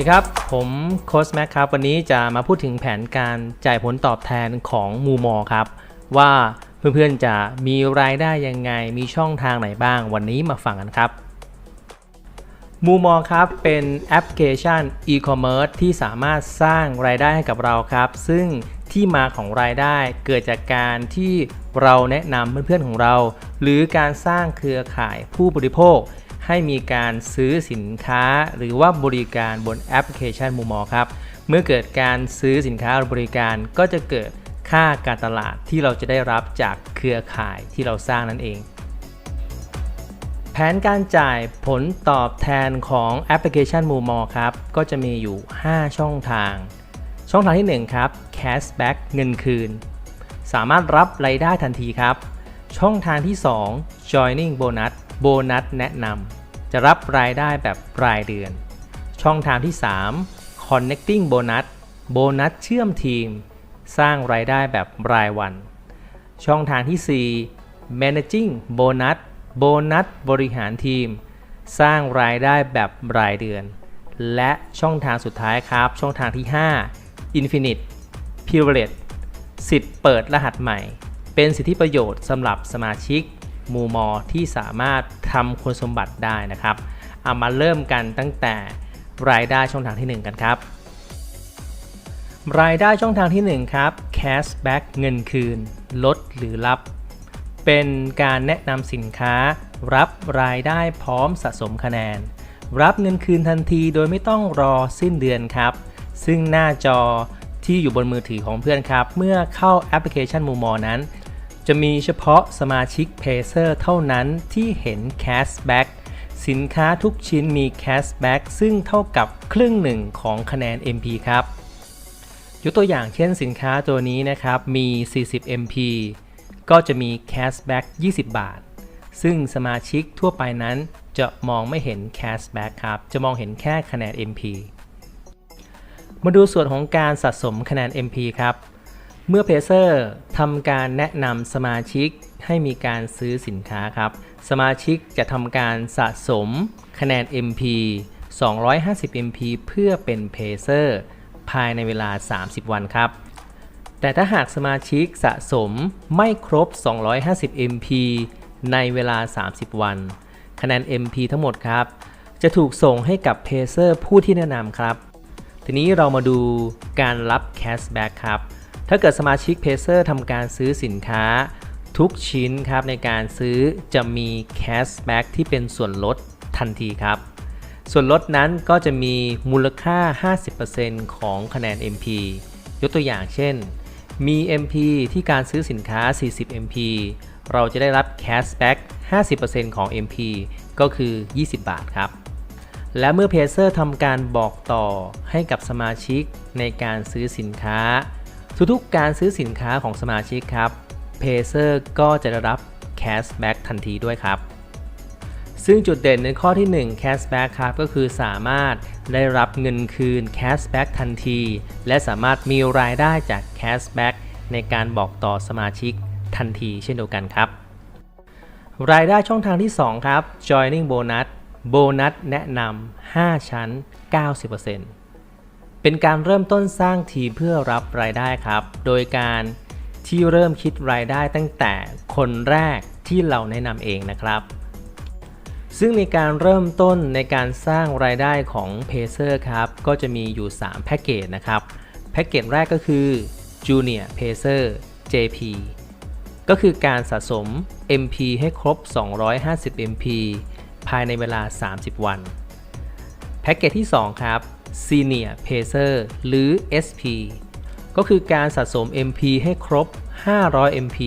ดีครับ ผมโค้ชแม็กครับ วันนี้จะมาพูดถึงแผนการจ่ายผลตอบแทนของมูมอครับ ว่าเพื่อนๆจะมีรายได้ยังไง มีช่องทางไหนบ้าง วันนี้มาฟังกันครับมูมอครับเป็นแอปพลิเคชันอีคอมเมิร์ซที่สามารถสร้างรายได้ให้กับเราครับ ซึ่งที่มาของรายได้เกิดจากการที่เราแนะนำเพื่อนๆของเรา หรือการสร้างเครือข่ายผู้บริโภค ให้มีการซื้อสินค้าหรือว่าบริการบนแอปพลิเคชันมูมอครับ เมื่อเกิดการซื้อสินค้าหรือบริการก็จะเกิดค่าการตลาดที่เราจะได้รับจากเครือข่ายที่เราสร้างนั่นเอง แผนการจ่ายผลตอบแทนของแอปพลิเคชันมูมอครับ ก็จะมีอยู่ 5 ช่องทาง ช่องทางที่ 1 ครับ cashback เงินคืน สามารถรับรายได้ทันทีครับ ช่องทางที่ 2 joining bonus โบนัสแนะนำ จะรับรายได้แบบรายเดือน ช่องทางที่ 3 connecting bonus โบนัสเชื่อมทีม สร้างรายได้แบบรายวัน ช่องทางที่ 4 managing bonus โบนัสบริหารทีม สร้างรายได้แบบรายเดือน และช่องทางสุดท้ายครับ ช่องทางที่ 5 Infinite Privilege สิทธิ์เปิดรหัสใหม่ เป็นสิทธิประโยชน์สำหรับสมาชิก มูมอที่สามารถทำคุณสมบัติได้นะครับเอามาเริ่มกันตั้งแต่รายได้ช่องทางที่ 1 กันครับ รายได้ช่องทางที่ 1 ครับ cashback เงินคืน ลดหรือรับ เป็นการแนะนำสินค้า รับรายได้พร้อมสะสมคะแนน รับเงินคืนทันทีโดยไม่ต้องรอสิ้นเดือนครับ ซึ่งหน้าจอที่อยู่บนมือถือของเพื่อนครับ เมื่อเข้าแอปพลิเคชันมูมอนั้น จะมีเฉพาะสมาชิก p a c e r เท่านั้นที่เห็น cashback สินค้าทุกชิ้นมี cashback ซึ่งเท่ากับครึ่งหนึ่งของคะแนน MP ครับ ยกตัวอย่างเช่นสินค้าตัวนี้นะครับมี 40 MP ก็จะมี cashback 20 บาท ซึ่งสมาชิกทั่วไปนั้นจะมองไม่เห็น cashback ครับ จะมองเห็นแค่คะแนน MP มาดูส่วนของการสะสมคะแนน MP ครับ เมื่อเพเซอร์ทำการแนะนำสมาชิกให้มีการซื้อสินค้าครับ สมาชิกจะทำการสะสมคะแนน MP 250 MP เพื่อเป็นเพเซอร์ภายในเวลา 30 วันครับ แต่ถ้าหากสมาชิกสะสมไม่ครบ 250 MP ในเวลา 30 วัน คะแนน MP ทั้งหมดครับ จะถูกส่งให้กับเพเซอร์ผู้ที่แนะนำครับ ทีนี้เรามาดูการรับแคชแบ็กครับ ถ้าเกิดสมาชิกเพเซอร์ทำการซื้อสินค้าทุกชิ้นครับในการซื้อจะมีแคชแบ็กที่เป็นส่วนลดทันทีครับ ส่วนลดนั้นก็จะมีมูลค่า 50%ของคะแนน MP ยกตัวอย่างเช่น มี MP ที่การซื้อสินค้า 40 MP เราจะได้รับแคชแบ็ก50%ของ MP ก็คือ 20 บาทครับ และเมื่อเพเซอร์ทำการบอกต่อให้กับสมาชิกในการซื้อสินค้า ทุกๆการซื้อสินค้าของสมาชิกครับเพเซอร์ก็จะได้รับแคชแบ็กทันทีด้วยครับ ซึ่งจุดเด่นในข้อที่ 1 cashback ครับก็คือสามารถได้รับเงินคืน cashback ทันที และสามารถมีรายได้จาก cashback ในการบอกต่อสมาชิกทันทีเช่นเดียวกันครับ รายได้ช่องทางที่ 2 ครับ joining bonus โบนัสแนะนำ 5 ชั้น 90% เป็นการเริ่มต้นสร้างทีมเพื่อรับรายได้ครับ โดยการที่เริ่มคิดรายได้ตั้งแต่คนแรกที่เราแนะนำเองนะครับ ซึ่งในการเริ่มต้นในการสร้างรายได้ของ p a c e r ครับ ก็จะมีอยู่ 3 แพ็กเกจนะครับ แพ็กเกจแรกก็คือ Junior Pacer JP ก็คือการสะสม MP ให้ครบ 250 MP ภายในเวลา 30 วัน แพ็กเกจที่ 2 ครับ Senior Pacer หรือ SP ก็คือการสะสม MP ให้ครบ 500 MP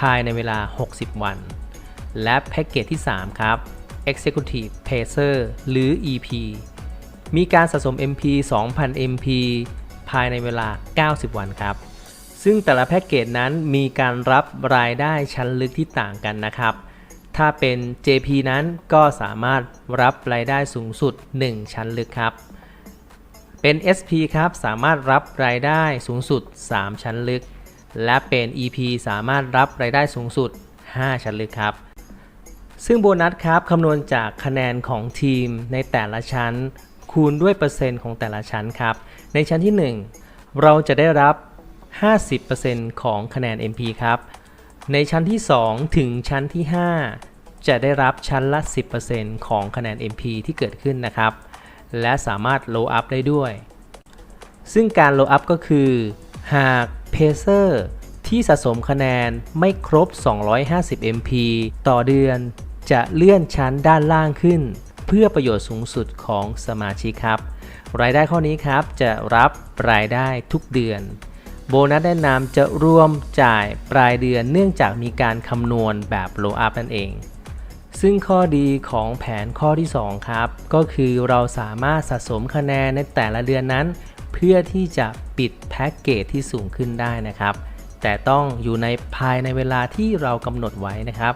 ภายในเวลา 60 วัน และแพ็กเกจที่ 3 ครับ Executive Pacer หรือ EP มีการสะสม MP 2,000 MP ภายในเวลา 90 วันครับ ซึ่งแต่ละแพ็กเกจนั้นมีการรับรายได้ชั้นลึกที่ต่างกันนะครับ ถ้าเป็น JP นั้นก็สามารถรับรายได้สูงสุด 1 ชั้นลึกครับ เป็น SP ครับ สามารถรับรายได้สูงสุด 3 ชั้นลึก และเป็น EP สามารถรับรายได้สูงสุด 5 ชั้นลึกครับ ซึ่งโบนัสครับคำนวณจากคะแนนของทีมในแต่ละชั้น คูณด้วยเปอร์เซ็นต์ของแต่ละชั้นครับ ในชั้นที่ 1 เราจะได้รับ 50%ของคะแนน MP ครับ ในชั้นที่ 2 ถึงชั้นที่ 5 จะได้รับชั้นละ 10%ของคะแนน MP ที่เกิดขึ้นนะครับ และสามารถ low up ได้ด้วย ซึ่งการ low up ก็คือ หาก Pacer ที่สะสมคะแนนไม่ครบ 250 MP ต่อเดือน จะเลื่อนชั้นด้านล่างขึ้น เพื่อประโยชน์สูงสุดของสมาชิกครับ รายได้ข้อนี้ครับจะรับรายได้ทุกเดือน โบนัสแนะนำจะรวมจ่ายปลายเดือนเนื่องจากมีการคำนวณแบบ low up นั่นเอง ซึ่งข้อดีของแผนข้อที่ 2 ครับ ก็คือเราสามารถสะสมคะแนนในแต่ละเดือนนั้น เพื่อที่จะปิดแพ็กเกจที่สูงขึ้นได้นะครับ แต่ต้องอยู่ในภายในเวลาที่เรากำหนดไว้นะครับ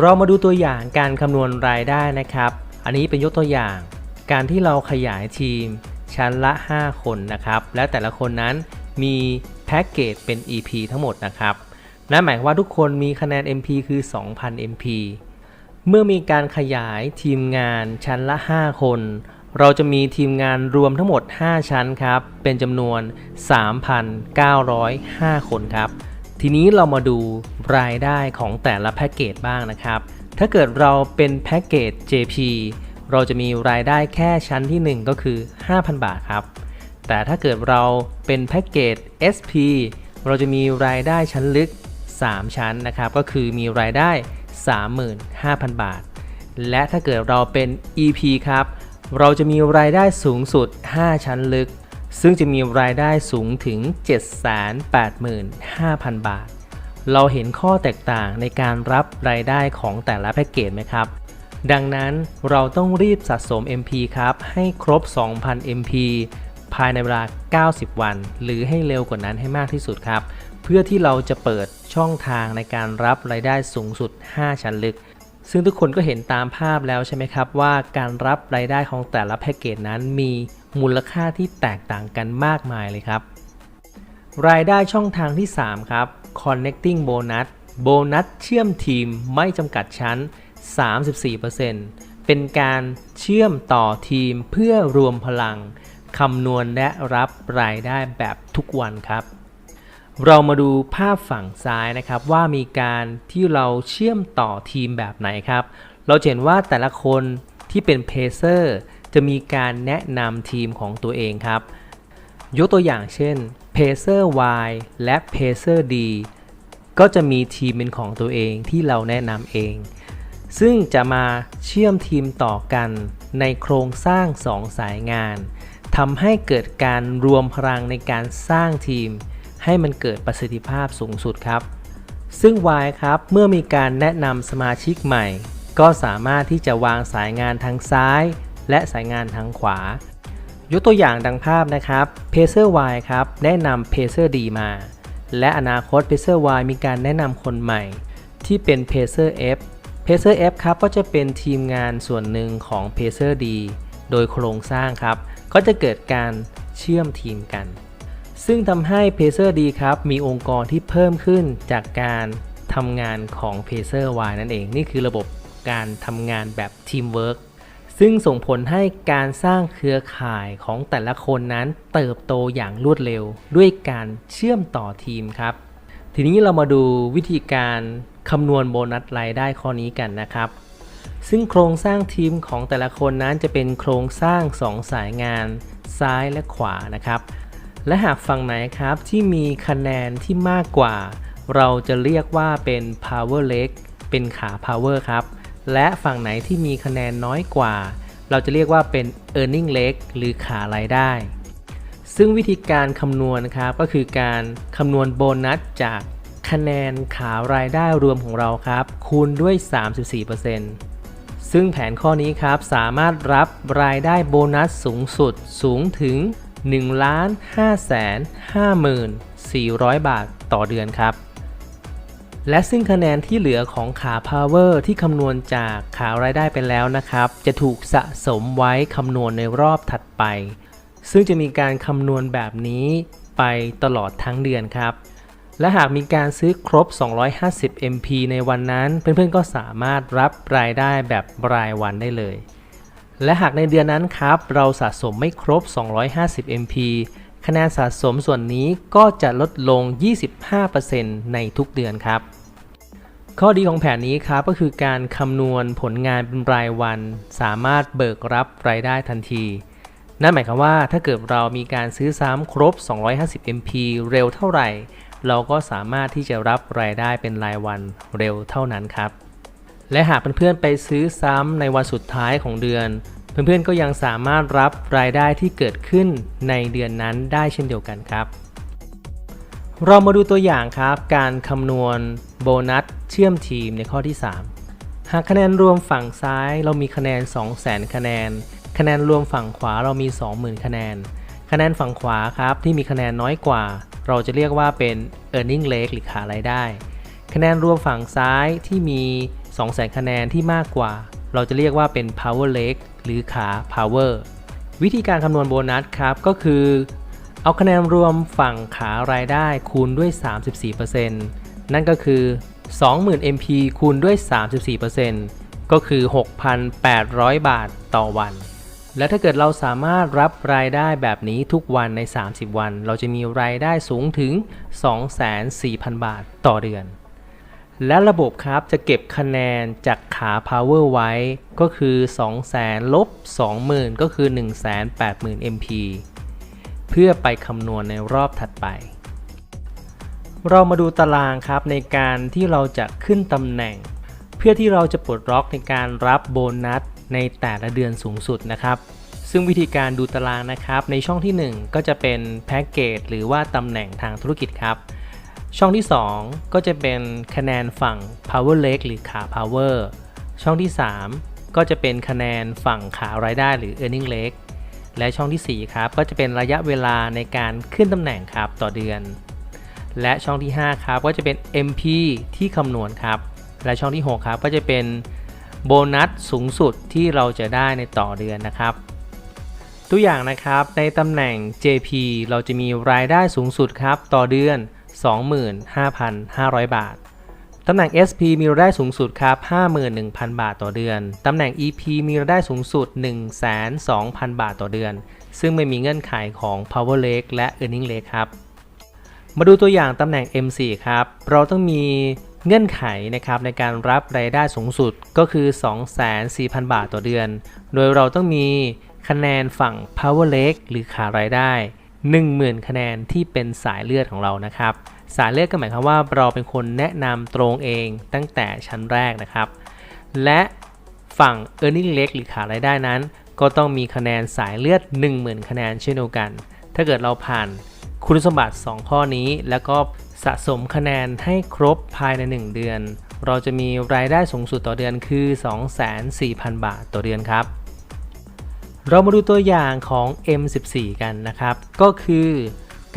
เรามาดูตัวอย่างการคำนวณรายได้นะครับ อันนี้เป็นยกตัวอย่าง การที่เราขยายทีมชั้นละ 5 คนนะครับ และแต่ละคนนั้นมีแพ็กเกจเป็น EP ทั้งหมดนะครับ นั่นหมายว่าทุกคนมีคะแนน MP คือ 2,000 MP เมื่อมีการขยายทีมงานชั้นละ 5 คน เราจะมีทีมงานรวมทั้งหมด 5 ชั้นครับ เป็นจำนวน 3,905 คนครับ ทีนี้เรามาดูรายได้ของแต่ละแพ็กเกจบ้างนะครับ ถ้าเกิดเราเป็นแพ็กเกจ JP เราจะมีรายได้แค่ชั้นที่ 1 ก็คือ 5,000 บาทครับ แต่ถ้าเกิดเราเป็นแพ็กเกจ SP เราจะมีรายได้ชั้นลึก 3 ชั้นนะครับ ก็คือมีรายได้ 35,000 บาท และถ้าเกิดเราเป็น EP ครับ เราจะมีรายได้สูงสุด 5 ชั้นลึก ซึ่งจะมีรายได้สูงถึง 785,000 บาท เราเห็นข้อแตกต่างในการรับรายได้ของแต่ละแพ็กเกจไหมครับ ดังนั้นเราต้องรีบสะสม MP ครับ ให้ครบ 2,000 MP ภายในเวลา 90 วัน หรือให้เร็วกว่านั้นให้มากที่สุดครับ เพื่อที่เราจะเปิด ช่องทางในการรับรายได้สูงสุด 5 ชั้นลึก ซึ่งทุกคนก็เห็นตามภาพแล้วใช่ไหมครับว่าการรับรายได้ของแต่ละแพ็กเกจนั้นมีมูลค่าที่แตกต่างกันมากมายเลยครับ รายได้ช่องทางที่ 3 ครับ connecting bonus โบนัสเชื่อมทีมไม่จำกัดชั้น 34%เป็นการเชื่อมต่อทีมเพื่อรวมพลังคำนวณและรับรายได้แบบทุกวันครับ เรามาดูภาพฝั่งซ้ายนะครับว่ามีการที่เราเชื่อมต่อทีมแบบไหนครับ เราเห็นว่าแต่ละคนที่เป็นเพเซอร์จะมีการแนะนำทีมของตัวเองครับ ยกตัวอย่างเช่น Pacer Y และ Pacer D ก็จะมีทีมเป็นของตัวเองที่เราแนะนำเอง ซึ่งจะมาเชื่อมทีมต่อกันในโครงสร้าง 2 สายงานทำให้เกิดการรวมพลังในการสร้างทีม ให้มันเกิดประสิทธิภาพสูงสุดครับ ซึ่ง Y ครับเมื่อมีการแนะนำสมาชิกใหม่ ก็สามารถที่จะวางสายงานทางซ้าย และสายงานทางขวา ยกตัวอย่างดังภาพนะครับ Pacer Y ครับแนะนำ Pacer D มา และอนาคต Pacer Y มีการแนะนำคนใหม่ ที่เป็น Pacer F Pacer F ครับก็จะเป็นทีมงานส่วนหนึ่งของ Pacer D โดยโครงสร้างครับ ก็จะเกิดการเชื่อมทีมกัน ซึ่งทำให้ Pacer D ครับมีองค์กรที่เพิ่มขึ้นจากการทำงานของ Pacer Y นั่นเอง นี่คือระบบการทำงานแบบ Teamwork ซึ่งส่งผลให้การสร้างเครือข่ายของแต่ละคนนั้นเติบโตอย่างรวดเร็ว ด้วยการเชื่อมต่อทีมครับ ทีนี้เรามาดูวิธีการคำนวณโบนัสรายได้ข้อนี้กันนะครับ ซึ่งโครงสร้างทีมของแต่ละคนนั้นจะเป็นโครงสร้าง 2 สายงานซ้ายและขวานะครับ และหากฝั่งไหนครับที่มีคะแนนที่มากกว่า เราจะเรียกว่าเป็น power leg เป็นขา power ครับ และฝั่งไหนที่มีคะแนนน้อยกว่า เราจะเรียกว่าเป็น earning leg หรือขารายได้ ซึ่งวิธีการคำนวณครับก็คือการคำนวณโบนัสจากคะแนนขารายได้รวมของเราครับ คูณด้วย 34%ซึ่งแผนข้อนี้ครับสามารถรับรายได้โบนัสสูงสุดสูงถึง 1 5 5 400 บาทต่อเดือนครับ และซึ่งคะแนนที่เหลือของขา Power ที่คำนวณจากขารายได้ไปแล้วนะครับ จะถูกสะสมไว้คำนวณในรอบถัดไป ซึ่งจะมีการคำนวณแบบนี้ไปตลอดทั้งเดือนครับ และหากมีการซื้อครบ 250 MP ในวันนั้น เพื่อนๆก็สามารถรับรายได้แบบรายวันได้เลย และหากในเดือนนั้นครับ เราสะสมไม่ครบ 250 MP คะแนนสะสมส่วนนี้ก็จะลดลง 25%ในทุกเดือนครับ ข้อดีของแผนนี้ครับก็คือการคำนวณผลงานเป็นรายวัน สามารถเบิกรับรายได้ทันที นั่นหมายความว่าถ้าเกิดเรามีการซื้อซ้ำครบ 250 MP เร็วเท่าไหร่ เราก็สามารถที่จะรับรายได้เป็นรายวันเร็วเท่านั้นครับ และหากเพื่อนๆไปซื้อซ้ำในวันสุดท้ายของเดือน เพื่อนๆก็ยังสามารถรับรายได้ที่เกิดขึ้นในเดือนนั้นได้เช่นเดียวกันครับ เรามาดูตัวอย่างครับ การคำนวณโบนัสเชื่อมทีมในข้อที่ 3 หากคะแนนรวมฝั่งซ้ายเรามีคะแนน 200,000 คะแนน คะแนนรวมฝั่งขวาเรามี 20,000 คะแนน คะแนนฝั่งขวาครับที่มีคะแนนน้อยกว่า เราจะเรียกว่าเป็น earning leg หรือขารายได้ คะแนนรวมฝั่งซ้ายที่มี 200,000 คะแนนที่มากกว่า เราจะเรียกว่าเป็น power leg หรือขา power วิธีการคำนวณโบนัสครับก็คือ เอาคะแนนรวมฝั่งขารายได้คูณด้วย 34%นั่นก็คือ 20,000 MP คูณด้วย 34%ก็คือ 6,800 บาทต่อวัน และถ้าเกิดเราสามารถรับรายได้แบบนี้ทุกวันใน 30 วัน เราจะมีรายได้สูงถึง 24,000 บาทต่อเดือน และระบบครับจะเก็บคะแนนจากขา power ไว้ ก็คือ200,000ลบ20,000 ก็คือ 180,000 MP เพื่อไปคำนวณในรอบถัดไป เรามาดูตารางครับในการที่เราจะขึ้นตำแหน่ง เพื่อที่เราจะปลดล็อกในการรับโบนัสในแต่ละเดือนสูงสุดนะครับ ซึ่งวิธีการดูตารางนะครับ ในช่องที่ 1 ก็จะเป็นแพ็กเกจหรือว่าตำแหน่งทางธุรกิจครับ ช่องที่ 2 ก็จะเป็นคะแนนฝั่ง power leg หรือขา power ช่องที่ 3 ก็จะเป็นคะแนนฝั่งขารายได้หรือ earning leg และช่องที่ 4 ครับ ก็จะเป็นระยะเวลาในการขึ้นตำแหน่งครับต่อเดือน และช่องที่ 5 ครับ ก็จะเป็น MP ที่คำนวณครับ และช่องที่ 6 ครับ ก็จะเป็นโบนัสสูงสุดที่เราจะได้ในต่อเดือนนะครับ ตัวอย่างนะครับในตำแหน่ง JP เราจะมีรายได้สูงสุดครับต่อเดือน 25,500 บาท ตำแหน่ง SP มีรายได้สูงสุดครับ 51,000 บาทต่อเดือน ตำแหน่ง EP มีรายได้สูงสุด 102,000 บาทต่อเดือน ซึ่งไม่มีเงื่อนไขของ Power Leg และ Earning Leg ครับ มาดูตัวอย่างตำแหน่ง M4 ครับ เราต้องมีเงื่อนไขนะครับในการรับรายได้สูงสุดก็คือ2,400,000 บาทต่อเดือน โดยเราต้องมีคะแนนฝั่ง Power Leg หรือขารายได้ 10,000 คะแนนที่เป็นสายเลือดของเรานะครับ สายเลือดก็หมายความว่าเราเป็นคนแนะนำตรงเองตั้งแต่ชั้นแรกนะครับ และฝั่ง e a r n i n g leg หรือขารายได้นั้น ก็ต้องมีคะแนนสายเลือด 10,000 คะแนนเช่นเดียวกัน ถ้าเกิดเราผ่านคุณสมบัติ 2 ข้อนี้ แล้วก็สะสมคะแนนให้ครบภายใน 1 เดือน เราจะมีรายได้สูงสุดต่อเดือนคือ 24,000 บาทต่อเดือนครับ เรามาดูตัวอย่างของ M14 กันนะครับ ก็คือ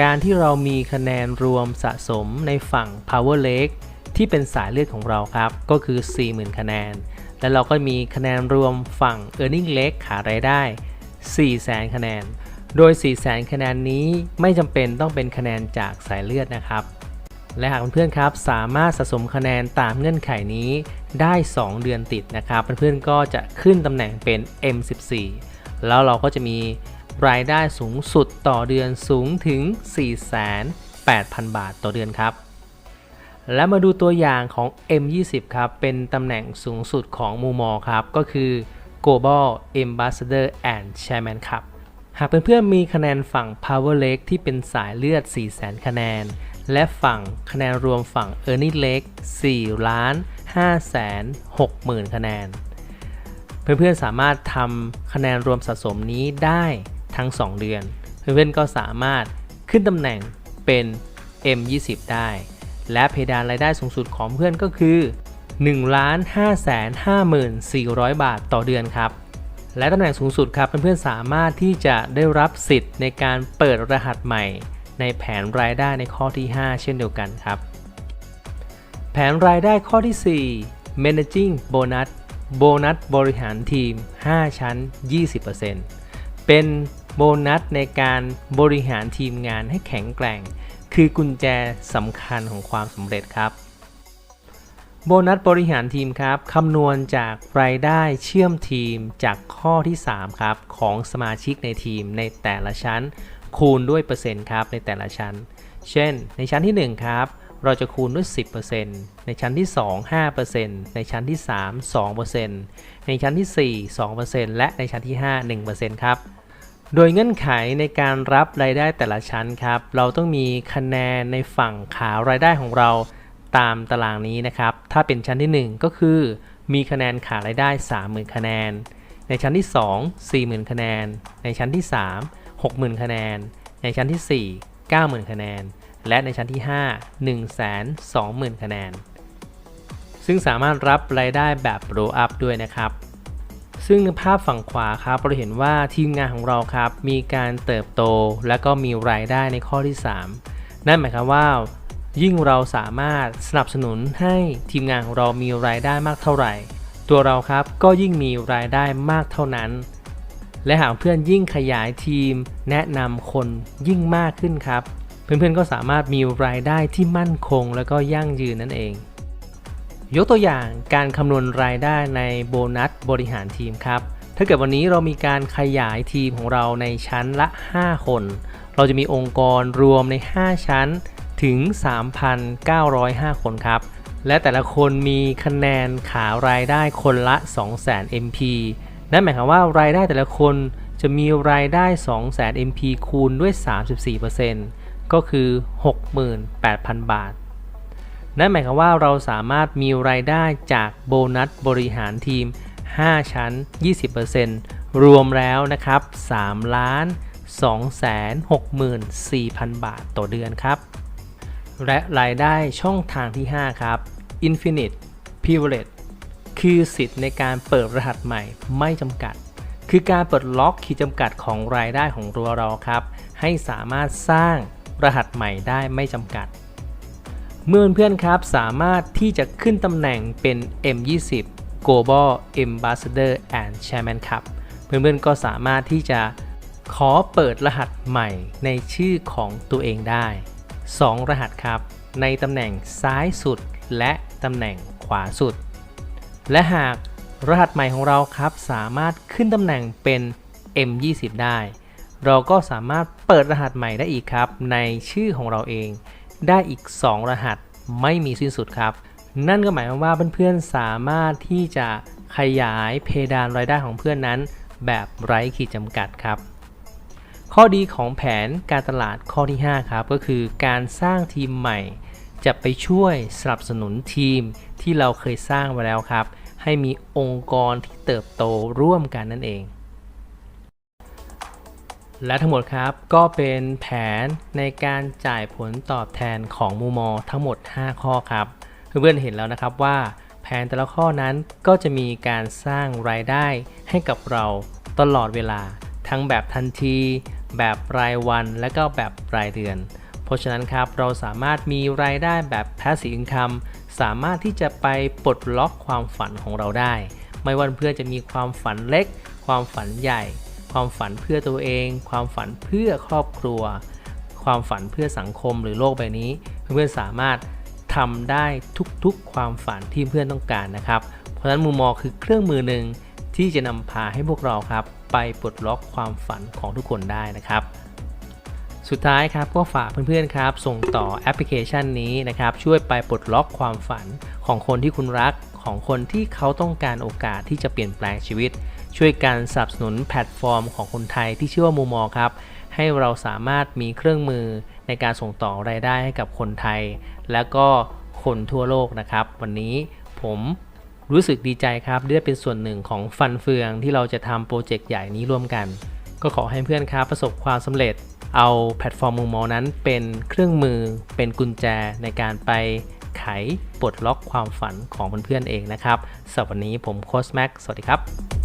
การที่เรามีคะแนนรวมสะสมในฝั่ง Power lake ที่เป็นสายเลือดของเราครับ ก็คือ 40,000 คะแนน และเราก็มีคะแนนรวมฝั่ง Earning Lake ขารายได้ 400,000 คะแนน โดย 400,000 คะแนนนี้ไม่จำเป็นต้องเป็นคะแนนจากสายเลือดนะครับ และหากเพื่อนๆครับ สามารถสะสมคะแนนตามเงื่อนไขนี้ได้ 2 เดือนติดนะครับ เพื่อนๆก็จะขึ้นตำแหน่งเป็น M14 แล้วเราก็จะมีรายได้สูงสุดต่อเดือนสูงถึง 48,000 บาทต่อเดือนครับ และมาดูตัวอย่างของ M20 ครับ เป็นตำแหน่งสูงสุดของมูมอครับ ก็คือ Global Ambassador and Chairman ครับ หากเพื่อนๆมีคะแนนฝั่ง Power Lake ที่เป็นสายเลือด 400,000 คะแนน และฝั่งคะแนนรวมฝั่ง e a r n i n g Leg 4ล้าน5 6 0 0 0คะแนน เพื่อนๆสามารถทำคะแนนรวมสะสมนี้ได้ทั้ง 2 เดือน เพื่อนๆก็สามารถขึ้นตำแหน่งเป็น M20 ได้ และเพดานรายได้สูงสุดของเพื่อนก็คือ1 5 5 4 0 0 บาทต่อเดือนครับ และตำแหน่งสูงสุดครับเพื่อนๆสามารถที่จะได้รับสิทธิ์ในการเปิดรหัสใหม่ ในแผนรายได้ในข้อที่ 5 เช่นเดียวกันครับ แผนรายได้ข้อที่ 4 managing bonus โบนัสบริหารทีม 5 ชั้น 20%เป็นโบนัสในการบริหารทีมงานให้แข็งแกร่ง คือกุญแจสำคัญของความสำเร็จครับโบนัสบริหารทีมครับคำนวณจากรายได้เชื่อมทีมจากข้อที่ 3 ครับ ของสมาชิกในทีมในแต่ละชั้น คูณด้วยเปอร์เซ็นต์ครับในแต่ละชั้น เช่น ในชั้นที่ 1 ครับ เราจะคูณด้วย 10%ในชั้นที่ 2 5%ในชั้นที่ 3 2%ในชั้นที่ 4 2%และในชั้นที่ 5 1%ครับ โดยเงื่อนไขในการรับรายได้แต่ละชั้นครับ เราต้องมีคะแนนในฝั่งขารายได้ของเราตามตารางนี้นะครับ ถ้าเป็นชั้นที่ 1 ก็คือมีคะแนนขารายได้ 30,000 คะแนน ในชั้นที่ 2 40,000 คะแนน ในชั้นที่ 3 60,000 คะแนน ในชั้นที่ 4 90,000 คะแนน และในชั้นที่ 5 120,000 คะแนน ซึ่งสามารถรับรายได้แบบโรอัพด้วยนะครับ ซึ่งในภาพฝั่งขวาครับเราเห็นว่าทีมงานของเราครับมีการเติบโตและก็มีรายได้ในข้อที่ 3 นั่นหมายความว่า ยิ่งเราสามารถสนับสนุนให้ทีมงานของเรามีรายได้มากเท่าไหร่ ตัวเราครับก็ยิ่งมีรายได้มากเท่านั้นและหากเพื่อนยิ่งขยายทีม แนะนำคนยิ่งมากขึ้นครับ เพื่อนๆก็สามารถมีรายได้ที่มั่นคงและก็ยั่งยืนนั่นเอง ยกตัวอย่างการคำนวณรายได้ในโบนัสบริหารทีมครับ ถ้าเกิดวันนี้เรามีการขยายทีมของเราในชั้นละ 5 คน เราจะมีองค์กรรวมใน 5 ชั้นถึง 3,905 คนครับ และแต่ละคนมีคะแนนขารายได้คนละ 200,000 MP นั่นหมายความว่ารายได้แต่ละคนจะมีรายได้ 200,000 MP คูณด้วย 34% ก็คือ 68,000 บาท นั่นหมายความว่าเราสามารถมีรายได้จากโบนัสบริหารทีม 5 ชั้น 20%รวมแล้วนะครับ3ล้าน264,000 บาทต่อเดือนครับ และรายได้ช่องทางที่ 5 ครับ Infinite Privilege คือสิทธิ์ในการเปิดรหัสใหม่ไม่จำกัด คือการเปิดล็อกขีดจำกัดของรายได้ของตัวเราครับ ให้สามารถสร้าง รหัสใหม่ได้ไม่จำกัด เมื่อเพื่อนครับสามารถที่จะขึ้นตำแหน่งเป็น M20 Global Ambassador and Chairman ครับ เพื่อนๆก็สามารถที่จะขอเปิดรหัสใหม่ในชื่อของตัวเองได้ 2 รหัสครับ ในตำแหน่งซ้ายสุดและตำแหน่งขวาสุด และหากรหัสใหม่ของเราครับสามารถขึ้นตำแหน่งเป็น M20 ได้ เราก็สามารถเปิดรหัสใหม่ได้อีกครับ ในชื่อของเราเอง ได้อีก 2 รหัสไม่มีสิ้นสุดครับ นั่นก็หมายความว่าเพื่อนๆสามารถที่จะขยายเพดานรายได้ของเพื่อนนั้น แบบไร้ขีดจำกัดครับ ข้อดีของแผนการตลาดข้อที่ 5 ครับ ก็คือการสร้างทีมใหม่ จะไปช่วยสนับสนุนทีมที่เราเคยสร้างไว้แล้วครับ ให้มีองค์กรที่เติบโตร่วมกันนั่นเอง และทั้งหมดครับก็เป็นแผนในการจ่ายผลตอบแทนของมูมอทั้งหมด 5 ข้อครับ เพื่อนๆเห็นแล้วนะครับว่า แผนแต่ละข้อนั้นก็จะมีการสร้างรายได้ให้กับเราตลอดเวลา ทั้งแบบทันที แบบรายวันและก็แบบรายเดือน เพราะฉะนั้นครับเราสามารถมีรายได้แบบ passive income สามารถที่จะไปปลดล็อกความฝันของเราได้ ไม่ว่าเพื่อนจะมีความฝันเล็ก ความฝันใหญ่ ความฝันเพื่อตัวเอง ความฝันเพื่อครอบครัว ความฝันเพื่อสังคมหรือโลกใบนี้ เพื่อนๆสามารถทำได้ทุกๆ ความฝันที่เพื่อนต้องการนะครับ เพราะฉะนั้นมุมมองคือเครื่องมือหนึ่งที่จะนำพาให้พวกเราครับ ไปปลดล็อกความฝันของทุกคนได้นะครับ สุดท้ายครับก็ฝากเพื่อนๆครับ ส่งต่อแอปพลิเคชันนี้นะครับ ช่วยไปปลดล็อกความฝันของคนที่คุณรักของคนที่เขาต้องการโอกาสที่จะเปลี่ยนแปลงชีวิต ช่วยการสนับสนุนแพลตฟอร์มของคนไทยที่ชื่อว่ามูมอครับ ให้เราสามารถมีเครื่องมือในการส่งต่อรายได้ให้กับคนไทย และก็คนทั่วโลกนะครับ วันนี้ผมรู้สึกดีใจครับที่ได้เป็นส่วนหนึ่งของฟันเฟืองที่เราจะทำโปรเจกต์ใหญ่นี้ร่วมกัน ก็ขอให้เพื่อนครับประสบความสำเร็จ เอาแพลตฟอร์มมูมอนั้นเป็นเครื่องมือเป็นกุญแจในการไปไขปลดล็อกความฝันของเพื่อนๆเองนะครับสำหรับวันนี้ผมโค้ชแม็กสวัสดีครับ